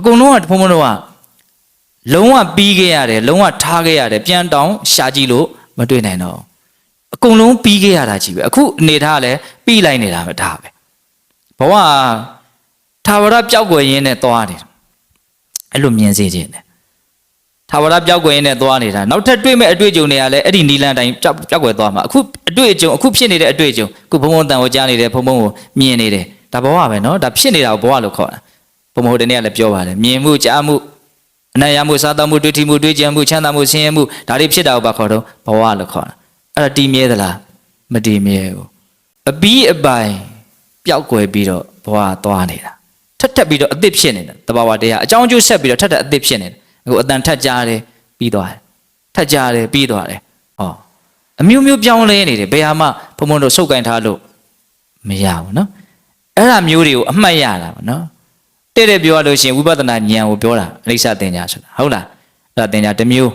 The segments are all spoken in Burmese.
အကုန်လုံးကဘုံဘုံတော့ကလုံးဝပြီးခဲ့ရတယ်လုံးဝထားခဲ့ရတယ်ပြန်တောင်းရှာကြည့်လို့မတွေ့နိုင်တော့ဘူးအကုန်လုံးပြီးခဲ့ရတာကြီးပဲအခုအနေထားကလည်းပြီးလိုက်နေတာပဲဒါပဲဘဝကထာဝရပျောက်ကွယ်ရင်းနဲ့သွားနေတာအဲ့လိုမြင်စေခြင်းတယ်ထာဝရပျောက်ကွယ်ရင်းနဲ့သွားနေတာနောက်ထပ်တွေ့မဲ့အတွေ့အကြုံတွေကလည်းအဲ့ဒီနီလန်တိုင်းပျောက်ပျောက်ကွယ်သွားမှာအခုအတွေ့အကြုံအခုဖြစ်နေတဲ့အတွေ့အကြုံအခုဘုံဘုံတန်ကိုကြားနေတယ်ဘုံဘုံကိုမြင်နေတယ်ဒါဘဝပဲเนาะဒါဖြစ်နေတာကိုဘဝလို့ခေါ်တာ ဘုံဘုံတနေ့ကလည်းပြောပါတယ်မြင်မှုကြားမှုအနံ့ရမှုစားသောက်မှုတွေ့ထိမှုတွေ့ကြံမှုချမ်းသာမှုဆင်းရဲမှုဒါတွေဖြစ်တာကိုဘာခေါ်တော့ဘဝလို့ခေါ်တာအဲ့ဒါတည်မြဲသလားမတည်မြဲဘူးအပီးအပိုင်ပျောက်ကွယ်ပြီးတော့ဘဝသွားနေတာထက်ထက်ပြီးတော့အသစ်ဖြစ်နေတာတဘာဝတရားအကြောင်းအကျိုးဆက်ပြီးတော့ထက်ထက်အသစ်ဖြစ်နေတာအခုအတန်ထက်ကြတယ်ပြီးသွားတယ်ထက်ကြတယ်ပြီးသွားတယ်ဟောအမျိုးမျိုးပြောင်းလဲနေတယ်ဘယ်ဟာမှဘုံဘုံတို့စုပ်ကင်ထားလို့မရဘူးနော်အဲ့ဒါမျိုးတွေကိုအမှတ်ရတာပါနော် တဲ့တဲ့ပြောရလို့ရှိရင်ဝိပဿနာဉာဏ်ကိုပြောတာအနိစ္စတင်ညာဆိုတာဟုတ်လားအဲ့ဒါတင်ညာတစ်မျိုး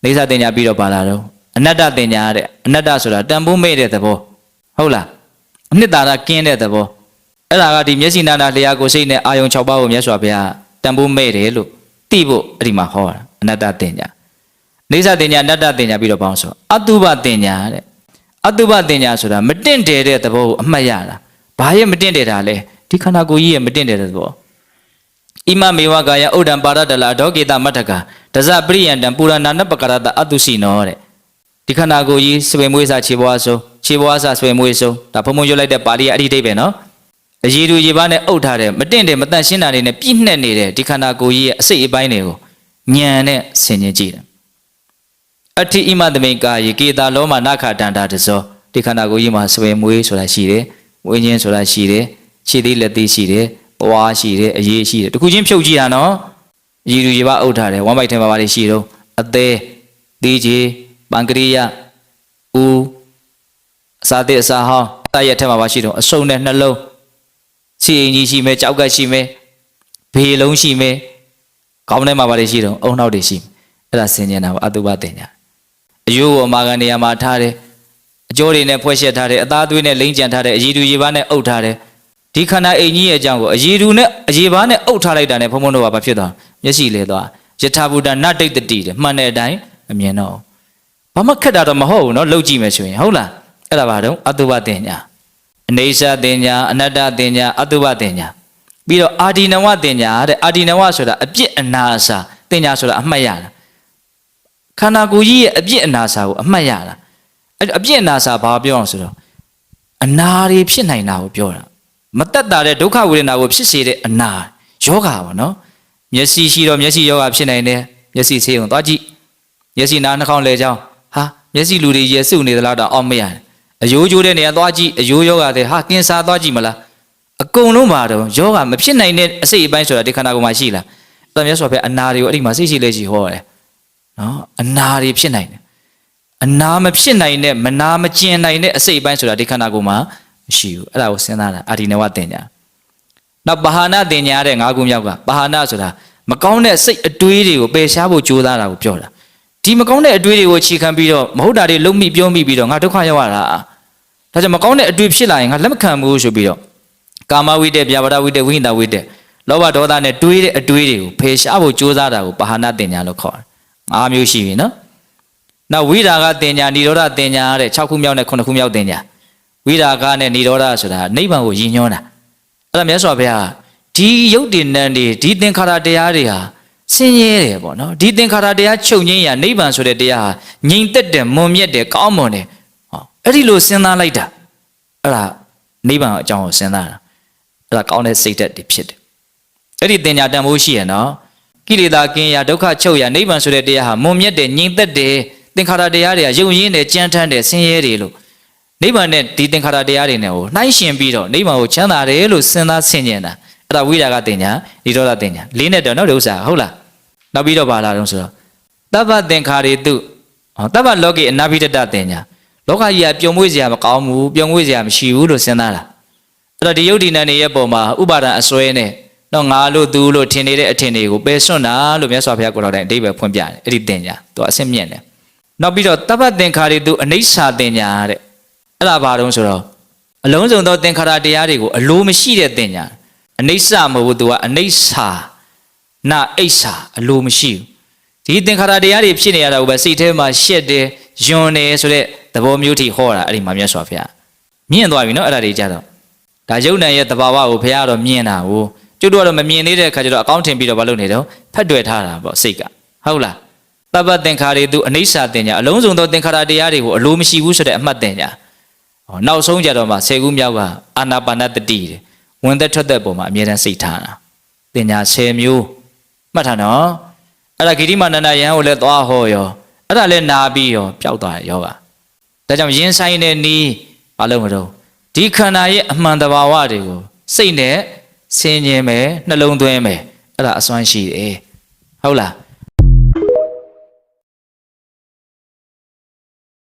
အနိစ္စတင်ညာပြီးတော့ပါလာတော့အနတ္တတင်ညာတဲ့အနတ္တဆိုတာတန်ဖိုးမဲ့တဲ့သဘောဟုတ်လားအနှစ်သာရကင်းတဲ့သဘောအဲ့ဒါကဒီမျက်စိနာနာလျာကိုစိတ်နဲ့အာယုံ6ပါးကိုမြတ်စွာဘုရားတန်ဖိုးမဲ့တယ်လို့သိဖို့အဲ့ဒီမှာဟောတာအနတ္တတင်ညာနေသတင်ညာအနတ္တတင်ညာပြီးတော့ပေါင်းဆိုအတုပတင်ညာတဲ့အတုပတင်ညာဆိုတာမတင့်တယ်တဲ့သဘောကိုအမှတ်ရတာဘာရဲ့မတင့်တယ်တာလဲ ဒီခန္ဓာကိုယ်ကြီးရဲ့မတင့်တယ်တဲ့သဘောဣမမေဝကာယဥဒ္ဒံပါရတလာဒောကေတမတ္ထကဒဇပရိယံတံပူရဏနပကရတအတုစီနောတဲ့ဒီခန္ဓာကိုယ်ကြီးဆွေမွေးစားခြေဘွားဆုံးခြေဘွားစားဆွေမွေးဆုံးဒါဘုံဘုံရွတ်လိုက်တဲ့ပါဠိရဲ့အဋ္ဌိဒိဗ္ဗေနော်အရည်သူရေပါနဲ့အုပ်ထားတဲ့မတင့်တယ်မတန့်ရှင်းတာတွေနဲ့ပြည့်နှက်နေတဲ့ဒီခန္ဓာကိုယ်ကြီးရဲ့အစိတ်အပိုင်းတွေကိုညံနဲ့ဆင်ခြင်ကြည့်တယ်အဋ္ဌိဣမသမိန်ကာယေကေတာလောမနာခတန္တာတဇောဒီခန္ဓာကိုယ်ကြီးမှာဆွေမွေးဆိုတာရှိတယ်ဝိညာဉ်ဆိုတာရှိတယ် ခြေသေးလက်သေးရှိတယ်ပွားရှိတယ်အရေးရှိတယ်တခုချင်းဖြုတ်ကြည့်တာနော်ရည်သူရေပါအုပ်ထားတယ်ဝမ်းပိုက်ထဲမှာပါလေရှိတော့အသေးသေးကြီးပန်ကရိယဦးအစာသေးအစာဟောင်းတရက်ထဲမှာပါရှိတော့အစုံနဲ့နှလုံးစီအင်ကြီးရှိမယ်ကြောက်ကက်ရှိမယ်ဘေလုံးရှိမယ်ခေါင်းထဲမှာပါလေရှိတော့အုံနောက်တွေရှိမယ်အဲ့ဒါဆင်ញင်တာပါအတုပတင်ညာအယိုးကိုအမာခံနေရာမှာထားတယ်အကျိုးတွေနဲ့ဖွဲ့ရှက်ထားတယ်အသားသွေးနဲ့လိမ့်ကြံထားတယ်အရည်သူရေပါနဲ့အုပ်ထားတယ် ဒီခန္ဓာအိမ်ကြီးရဲ့အကြောင်းကိုအရည်သူနဲ့အရေပါနဲ့အုပ်ထားလိုက်တာနဲ့ဘုံဘုံတို့ကဘာဖြစ်သွားမျက်စိလဲသွားယထာဘူတနတ္တိတ္တိတယ်မှန်တဲ့အတိုင်းမမြင်တော့ဘူးဘာမှခက်တာတော့မဟုတ်ဘူးเนาะလှုပ်ကြည့်မယ်ဆိုရင်ဟုတ်လားအဲ့ဒါဘာတော့အတုပတင်ညာအနေဆာတင်ညာအနတ္တတင်ညာအတုပတင်ညာပြီးတော့အာဒီနဝတင်ညာတဲ့အာဒီနဝဆိုတာအပြစ်အနာစာတင်ညာဆိုတာအမှတ်ရတာခန္ဓာကိုယ်ကြီးရဲ့အပြစ်အနာစာကိုအမှတ်ရတာအဲ့အပြစ်အနာစာဘာပြောအောင်ဆိုတော့အနာတွေဖြစ်နိုင်တာကိုပြောတာ မတက်တာတဲ့ဒုက္ခဝေဒနာကိုဖြစ်စေတဲ့အနာယောဂါပေါ့နော်မျက်စိရှိတော့မျက်စိယောဂါဖြစ်နိုင်တယ်မျက်စိဆေးုံသွားကြည့်မျက်စိနားနှာခေါင်းလဲချောင်းဟာမျက်စိလူတွေရဲစုနေသလားတော့အောက်မရတယ်အယိုးကျိုးတဲ့နေရာသွားကြည့်အယိုးယောဂါတဲ့ဟာကင်ဆာသွားကြည့်မလားအကုန်လုံးပါတော့ယောဂါမဖြစ်နိုင်တဲ့အစိတ်အပိုင်းဆိုတာဒီခန္ဓာကိုယ်မှာရှိလားအဲ့ဒါမြတ်စွာဘုရားအနာတွေကိုအဲ့ဒီမှာစိတ်ရှိလဲရှိဟောတယ်နော်အနာတွေဖြစ်နိုင်တယ်အနာမဖြစ်နိုင်တဲ့မနာမကျင်နိုင်တဲ့အစိတ်အပိုင်းဆိုတာဒီခန္ဓာကိုယ်မှာ မရှိဘူးအဲ့ဒါကိုစဉ်းစားတာအာဒီနဝတင်ညာနောက်ဘာဟာနာတင်ညာတဲ့ငါးခုမြောက်ကဘာဟာနာဆိုတာမကောင်းတဲ့စိတ်အတွေးတွေကိုပယ်ရှားဖို့ကြိုးစားတာကိုပြောတာဒီမကောင်းတဲ့အတွေးတွေကိုခြေခံပြီးတော့မဟုတ်တာတွေလုံးမိပြောမိပြီးတော့ငါဒုက္ခရောက်ရတာဒါကြောင့်မကောင်းတဲ့အတွေးဖြစ်လာရင်ငါလက်မခံဘူးဆိုပြီးတော့ကာမဝိတ္တဗျာပါဒဝိတ္တဝိညာဝိတ္တလောဘဒေါသနဲ့တွေးတဲ့အတွေးတွေကိုဖယ်ရှားဖို့ကြိုးစားတာကိုဘာဟာနာတင်ညာလို့ခေါ်တယ်အားမျိုးရှိပြီနော်နောက်ဝိရာဂတင်ညာនិရောဓတင်ညာတဲ့6ခုမြောက်နဲ့9ခုမြောက်တင်ညာ ဝိရာဂနဲ့និရောဓဆိုတာနိဗ္ဗာန်ကိုရည်ညွှန်းတာအဲ့ဒါမြတ်စွာဘုရားဒီယုတ်တင်နန်းတွေဒီသင်္ခါရတရားတွေဟာဆင်းရဲတယ်ပေါ့နော်ဒီသင်္ခါရတရားချုပ်ငင်းရာနိဗ္ဗာန်ဆိုတဲ့တရားဟာငြိမ်သက်တယ်မွန်မြတ်တယ်ကောင်းမွန်တယ်ဟောအဲ့ဒီလိုစဉ်းစားလိုက်တာအဲ့ဒါနိဗ္ဗာန်အကြောင်းကိုစဉ်းစားတာအဲ့ဒါကောင်းတဲ့စိတ်ဓာတ်တွေဖြစ်တယ်အဲ့ဒီတင်ညာတန်ဖိုးရှိရနော်ကိလေသာကင်းရာဒုက္ခချုပ်ရာနိဗ္ဗာန်ဆိုတဲ့တရားဟာမွန်မြတ်တယ်ငြိမ်သက်တယ်သင်္ခါရတရားတွေကယုံရင်းတယ်ကြမ်းတမ်းတယ်ဆင်းရဲတယ်လို့ နိဗ္ဗာန်နဲ့ဒီသင်္ခါရတရားတွေနဲ့ကိုနှိုင်းရှင်ပြီးတော့နိဗ္ဗာန်ကိုချမ်းသာတယ်လို့စဉ်းစားဆင်ခြင်တာအဲ့ဒါဝိရာဂတင်ညာဒီဒေါသတင်ညာလေးနဲ့တော့နောက်ဒီဥစ္စာဟုတ်လားနောက်ပြီးတော့ပါလာတော့ဆိုတော့တပ္ပသင်္ခါရေတုဟောတပ္ပလောကေအနာဘိတတတင်ညာလောကကြီးကပြုံမွေးစရာမကောင်းဘူးပြုံမွေးစရာမရှိဘူးလို့စဉ်းစားတာအဲ့တော့ဒီယုတ်ဒီနန်တွေရဲ့ပုံမှာဥပါဒံအစွဲနဲ့တော့ငါလို့သူလို့ထင်နေတဲ့အထင်တွေကိုပယ်စွန့်တာလို့မြတ်စွာဘုရားကိုယ်တော်တိုင်အတိပ္ပယ်ဖွင့်ပြတယ်အဲ့ဒီတင်ညာသူအဆင့်မြင့်တယ်နောက်ပြီးတော့တပ္ပသင်္ခါရေတုအနိစ္စတင်ညာတဲ့ အဲ့ဒါဘာတုံးဆိုတော့အလုံးစုံသောသင်္ခါရတရားတွေကိုအလိုမရှိတဲ့တင်ညာအနိစ္စမဟုတ်ဘူးသူကအနိစ္စနာအိဋ္ဌာအလိုမရှိဘူးဒီသင်္ခါရတရားတွေဖြစ်နေရတာကိုပဲစိတ်ထဲမှာရှက်တယ်ယွန်းတယ်ဆိုတဲ့သဘောမျိုးထိဟောတာအဲ့ဒီမှာမြတ်စွာဘုရားမြင့်သွားပြီနော်အဲ့ဒါတွေကြတော့ဒါယုံနံရဲ့သဘာဝကိုဘုရားကတော့မြင်တာကိုကျွတ်တော့တော့မမြင်သေးတဲ့အခါကျတော့အကောင်းထင်ပြီးတော့မလုပ်နေတော့ဖတ်တွေ့ထားတာပေါ့စိတ်ကဟုတ်လားတပ္ပသင်္ခါရတွေသူအနိစ္စတင်ညာအလုံးစုံသောသင်္ခါရတရားတွေကိုအလိုမရှိဘူးဆိုတဲ့အမှတ်တင်ညာဟော နောက်ဆုံးကြတော့မှဆယ်ခုမြောက်ကအာနာပါနတတိတဲ့ဝင်သက်ထွက်သက်ပုံမှာအမြဲတမ်းစိတ်ထားတာတင်ညာ10မျိုးမှတ်ထားနော်အဲ့ဒါဂိတိမနန္ဒယံကိုလည်းသွားဟောရောအဲ့ဒါလည်းနာပြီးရောပျောက်သွားတယ်ယောဂဒါကြောင့်ရင်ဆိုင်တဲ့နီးမလုပ်မတော့ဒီခန္ဓာရဲ့အမှန်တဘာဝတွေကိုစိတ်နဲ့ဆင်ញင်မယ်နှလုံးသွင်းမယ်အဲ့ဒါအစွမ်းရှိတယ်ဟုတ်လား